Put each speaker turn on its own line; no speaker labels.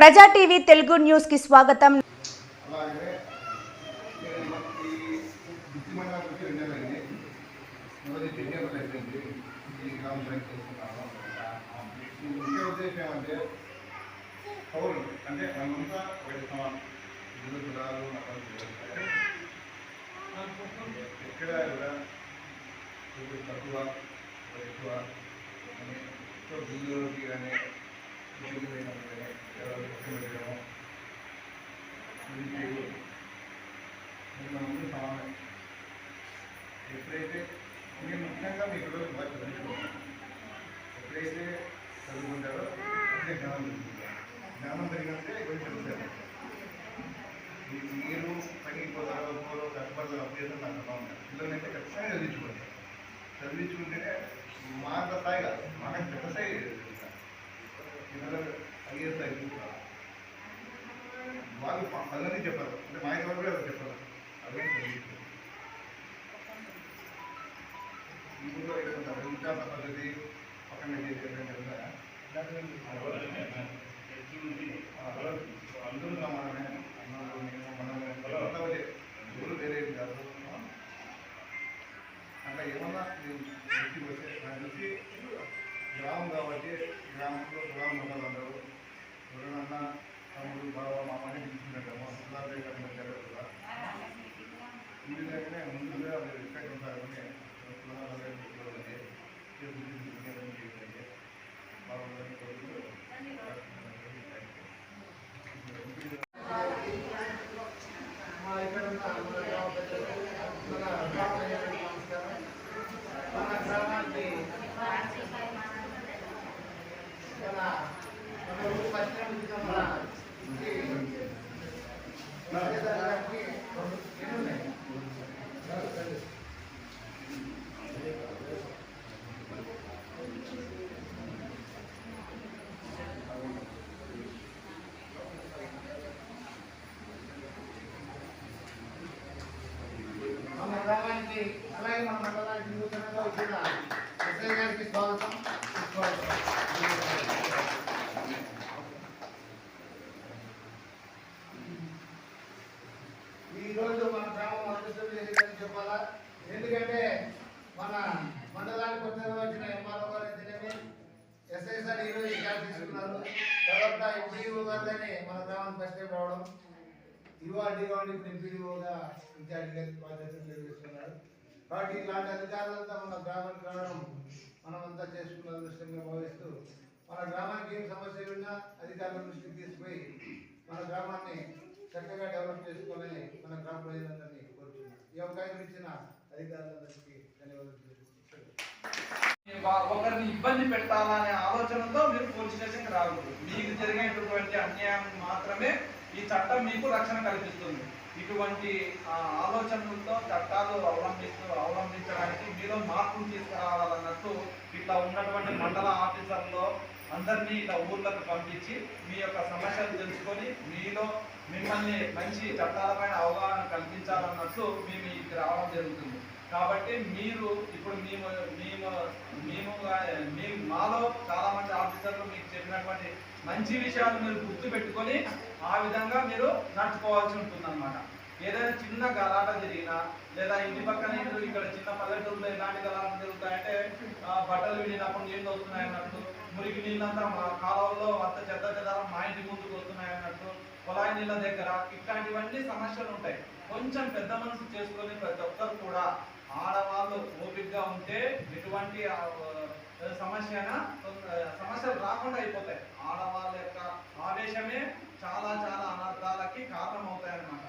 ప్రజా TV Telugu news కి స్వాగతం
అలాగే నేను మనకి వృత్తి మండలం వచ్చి రెండు నెలలు అయింది మొదటి టెక్నికల్ అయిపోయింది ఈ గ్రామ బ్యాంక్ చేస్తున్నాను ఈ ముఖ్య ఉద్దేశం ఏమంటే పౌరులు అంటే మనమంతా ఒకటి సమానం ఇల్లు కులాలు మతాలు తెలియదు. ఎక్కడ కూడా ఒకటి తక్కువ ఒకటి ఎక్కువ అని సో బిల్లులకి కానీ బిల్లు అయినప్పుడు కానీ ఎవరు పక్కన పెట్టడము నిరుద్యోగులు మన ముందు సమానం ఎప్పుడైతే మీరు ముఖ్యంగా మీ పిల్లలకు బాగా చదువుకోవాలి ఎప్పుడైతే చదువుకుంటారో అప్పుడే జ్ఞానం పెరుగుతుంది జ్ఞానం పెరిగినంతే కొంచెం చదువుతారు మీ- మీరు పనికి పోతారో పోరో కష్టపడతారో అప్పుడు నాకు అర్థం ఉంది పిల్లల్ని అయితే ఖచ్చితంగా చదివించుకోండి చదివించుకుంటేనే మా అంత స్థాయి కాదు మాకు పెద్ద స్థాయి చదివిస్తారు. పిల్లలు ఐఏఎస్ స్థాయి చదువుతారు. వాళ్ళు పనులన్నీ చెప్పారు అంటే మా ఇంట్లో కూడా చెప్పారు చదివించారు ఈ ఊళ్ళో ఉంటారు ఇంకా పద్ధతి పక్కన అందరూ సమానమే. అన్నలు నేను మనమే ముందుగా మీరు రెస్పెక్ట్ ఉంటారు అని కులాలు పిల్లలకి బాగుందని
గ్రామానికి అలాగే మన మండలానికి నూతనంగా వచ్చిన ఎస్ఐ గారికి స్వాగతం. సుస్వాగతం. ఈ మన గ్రామం అదృష్టం చేసేదని చెప్పాలా? ఎందుకంటే మన మండలానికి కొత్తగా వచ్చిన ఎంఆర్ఓ గారు అయితేనేమి ఎస్ఐ సార్ ఈరోజు క్యాబ్ తీసుకున్నారు. తర్వాత ఎంపీఓ గారిని మన గ్రామానికి ఫస్ట్ టైం రావడం. ఇవాళ ఇవాళ ఇప్పుడు ఎంపీడీఓగా ఇన్ఛార్జిగా బాధ్యతలు నిర్వహిస్తున్నారు. కాబట్టి ఇలాంటి అధికారులంతా మన గ్రామానికి రావడం మనమంతా చేసుకున్న దృష్టంగా భావిస్తూ మన గ్రామానికి ఏం సమస్యలు ఉన్నా అధికారుల దృష్టికి తీసుకుపోయి మన గ్రామాన్ని చక్కగా డెవలప్ చేసుకోవాలని మన గ్రామ ప్రజలందరినీ కోరుతున్నాం ఈ అవకాశం ఇచ్చిన అధికారులందరికీ ధన్యవాదాలు
ఒకరిని ఇబ్బంది పెట్టాలనే ఆలోచనతో మీరు పోలీస్ స్టేషన్కి రాకూడదు మీకు జరిగేటటువంటి అన్యాయం మాత్రమే ఈ చట్టం మీకు రక్షణ కల్పిస్తుంది. ఇటువంటి ఆలోచనలతో చట్టాలు అవలంబిస్తూ అవలంబించడానికి మీలో మార్పులు తీసుకురావాలన్నట్టు ఇట్లా ఉన్నటువంటి మండల ఆఫీసర్లో అందరినీ ఇట్లా ఊర్లకు పంపించి మీ యొక్క సమస్యలు తెలుసుకొని మీలో మిమ్మల్ని మంచి చట్టాలపైన అవగాహన కల్పించాలన్నట్టు మేము ఇక్కడికి రావడం జరుగుతుంది. కాబట్టి మీరు ఇప్పుడు మేము మేము మేము మేము మాలో చాలా మంది ఆఫీసర్లు మీకు చెప్పినటువంటి మంచి విషయాలు మీరు గుర్తు పెట్టుకొని ఆ విధంగా మీరు నడుచుకోవాల్సి ఉంటుంది ఏదైనా చిన్న గలాట జరిగినా లేదా ఇంటి పక్కన ఇంట్లో ఇక్కడ చిన్న పల్లెటూరులో ఎలాంటి గలాటలు జరుగుతాయంటే బట్టలు విడినప్పుడు నీళ్ళు వస్తున్నాయి అన్నట్టు మురికి నీళ్ళంతా మా కాలంలో అంత చెత్త చెదారం మా ఇంటి ముందుకు వస్తున్నాయి అన్నట్టు కుళాయి నీళ్ళ దగ్గర ఇట్లాంటివన్నీ సమస్యలు ఉంటాయి. కొంచెం పెద్ద మనసు చేసుకొని ప్రతి ఒక్కరు కూడా ఆడవాళ్ళు ఓపికగా ఉంటే ఎటువంటి సమస్య సమస్యలు రాకుండా అయిపోతాయి. ఆడవాళ్ళ యొక్క ఆవేశమే చాలా చాలా అనర్థాలకి కారణం అవుతాయి అన్నమాట